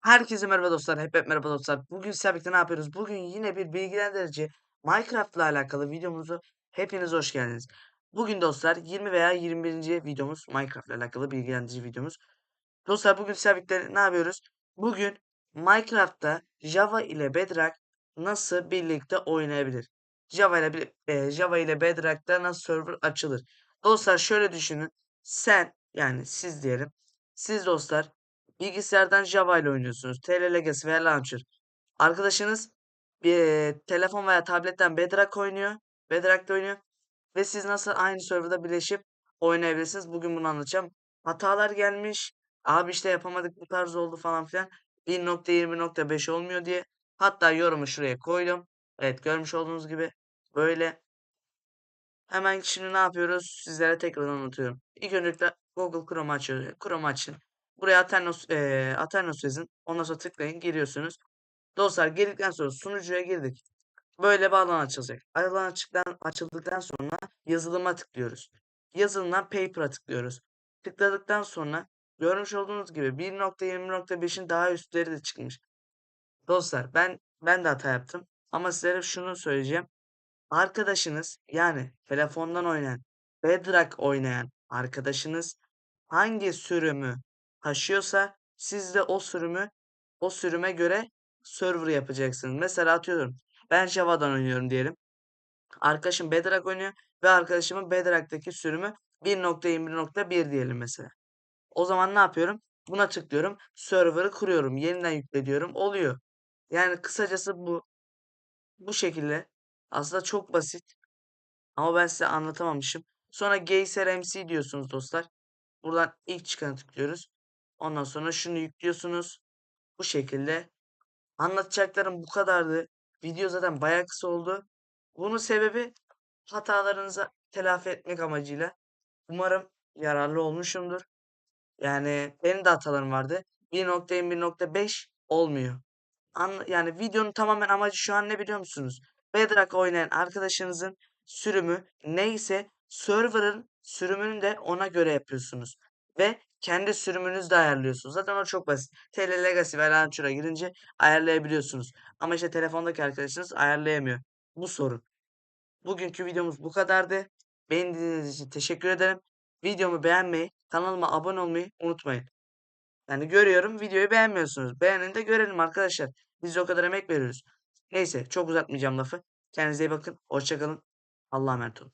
Herkese merhaba dostlar. Hep hep merhaba dostlar. Bugün sizlerle ne yapıyoruz? Bugün yine bir bilgilendirici Minecraft ile alakalı videomuzu hepiniz hoş geldiniz. Bugün dostlar 20 veya 21. videomuz Minecraft ile alakalı bilgilendirici videomuz. Dostlar bugün sizlerle ne yapıyoruz? Bugün Minecraft'ta Java ile Bedrock nasıl birlikte oynayabilir? Java ile e, Java ile Bedrock'ta nasıl server açılır? Dostlar şöyle düşünün. Sen yani siz diyelim. Siz dostlar bilgisayardan Java ile oynuyorsunuz. TL Legacy veya Launcher. Arkadaşınız bir e, telefon veya tabletten Bedrock oynuyor. Bedrock'ta oynuyor. Ve siz nasıl aynı serverda birleşip oynayabilirsiniz? Bugün bunu anlatacağım. Hatalar gelmiş. Abi işte yapamadık bu tarz oldu falan filan. 1.20.5 olmuyor diye. Hatta yorumu şuraya koydum. Evet görmüş olduğunuz gibi böyle. Hemen şimdi ne yapıyoruz? Sizlere tekrar anlatıyorum. İlk öncelikle Google Chrome açıyor. Chrome açın. Buraya Aternos, eee Aternos yazın. Ondan sonra tıklayın. Giriyorsunuz. Dostlar girdikten sonra sunucuya girdik. Böyle bir alan açılacak. Alan açıktan, açıldıktan sonra yazılıma tıklıyoruz. Yazılımdan Paper'a tıklıyoruz. Tıkladıktan sonra görmüş olduğunuz gibi 1.20.5'in daha üstleri de çıkmış. Dostlar ben ben de hata yaptım. Ama sizlere şunu söyleyeceğim. Arkadaşınız yani telefondan oynayan, Bedrock oynayan arkadaşınız hangi sürümü taşıyorsa siz de o sürümü o sürüme göre server yapacaksınız. Mesela atıyorum ben Java'dan oynuyorum diyelim. Arkadaşım Bedrock oynuyor ve arkadaşımın Bedrock'taki sürümü 1.21.1 diyelim mesela. O zaman ne yapıyorum? Buna tıklıyorum. Server'ı kuruyorum. Yeniden yükle diyorum. Oluyor. Yani kısacası bu. Bu şekilde. Aslında çok basit. Ama ben size anlatamamışım. Sonra Geyser MC diyorsunuz dostlar. Buradan ilk çıkanı tıklıyoruz. Ondan sonra şunu yüklüyorsunuz. Bu şekilde. Anlatacaklarım bu kadardı. Video zaten bayağı kısa oldu. Bunun sebebi hatalarınızı telafi etmek amacıyla. Umarım yararlı olmuşumdur. Yani benim de hatalarım vardı. 1.1.5 olmuyor. Yani videonun tamamen amacı şu an ne biliyor musunuz? Bedrock oynayan arkadaşınızın sürümü neyse server'ın sürümünü de ona göre yapıyorsunuz. Ve kendi sürümünüzü de ayarlıyorsunuz. Zaten o çok basit. TL Legacy ve Launcher'a girince ayarlayabiliyorsunuz. Ama işte telefondaki arkadaşınız ayarlayamıyor. Bu sorun. Bugünkü videomuz bu kadardı. Beni dinlediğiniz için teşekkür ederim. Videomu beğenmeyi, kanalıma abone olmayı unutmayın. Yani görüyorum videoyu beğenmiyorsunuz. Beğenin de görelim arkadaşlar. Biz de o kadar emek veriyoruz. Neyse çok uzatmayacağım lafı. Kendinize iyi bakın. Hoşça kalın. Allah'a emanet olun.